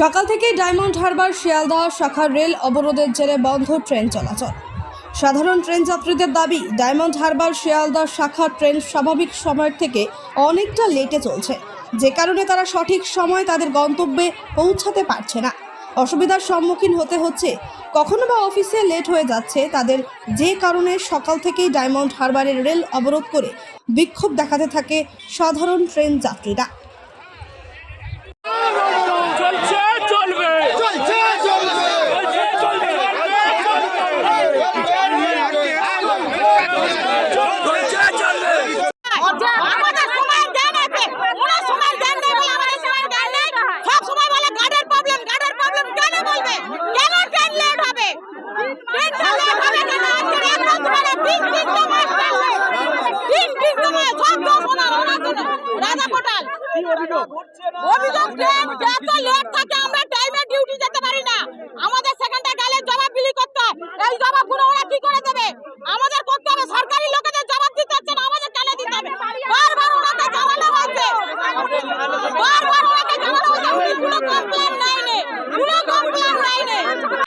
সকাল থেকেই ডায়মন্ড হারবার শিয়ালদহ শাখার রেল অবরোধের জেরে বন্ধ ট্রেন চলাচল। সাধারণ ট্রেন যাত্রীদের দাবি, ডায়মন্ড হারবার শিয়ালদহ শাখা ট্রেন স্বাভাবিক সময়ের থেকে অনেকটা লেটে চলছে। যে কারণে তারা সঠিক সময় তাদের গন্তব্যে পৌঁছাতে পারছে না। অসুবিধার সম্মুখীন হতে হচ্ছে। কখনো বা অফিসে লেট হয়ে যাচ্ছে তাদের যে কারণে সকাল থেকেই ডায়মন্ড হারবারের রেল অবরোধ করে বিক্ষোভ দেখাতে থাকে সাধারণ ট্রেন যাত্রীরা। অভিযোগ। ট্রেন যত লেট থাকে